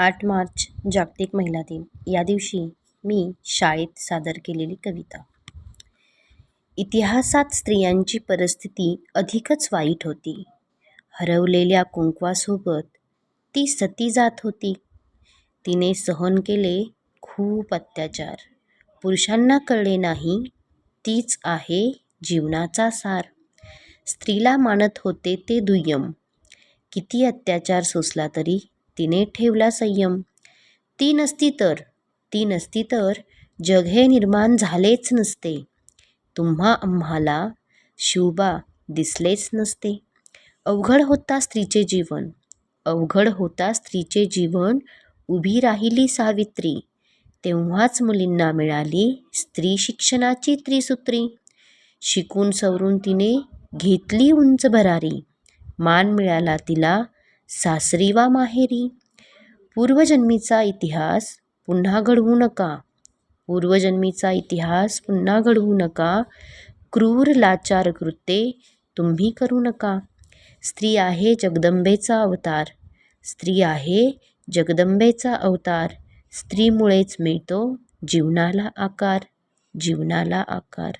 आठ मार्च जागतिक महिला दिन. या दिवशी मी शाळेत सादर केलेली कविता. इतिहासात स्त्रियांची परिस्थिती अधिकच वाईट होती. हरवलेल्या कुंकवासोबत ती सती जात होती. तिने सहन केले खूप अत्याचार. पुरुषांना कळले नाही तीच आहे जीवनाचा सार. स्त्रीला मानत होते ते दुय्यम. किती अत्याचार सोसला तरी तिने ठेवला संयम. ती नसती तर ती नसती तर जग हे निर्माण झालेच नसते. तुम्हा आम्हाला शिवबा दिसलेच नसते. अवघड होता स्त्रीचे जीवन. अवघड होता स्त्रीचे जीवन. उभी राहिली सावित्री. तेव्हाच मुलींना मिळाली स्त्री शिक्षणाची त्रिसूत्री. शिकून सवरून तिने घेतली उंच भरारी मान मिळाला तिला सासरी वा माहेरी? पूर्वजन्मीचा इतिहास पुन्हा घडवू नका. पूर्वजन्मीचा इतिहास पुन्हा घडवू नका. क्रूर लाचार कृत्ये तुम्ही करू नका. स्त्री आहे जगदंबेचा अवतार. स्त्री आहे जगदंबेचा अवतार. स्त्रीमुळेच मिळतो जीवनाला आकार. जीवनाला आकार.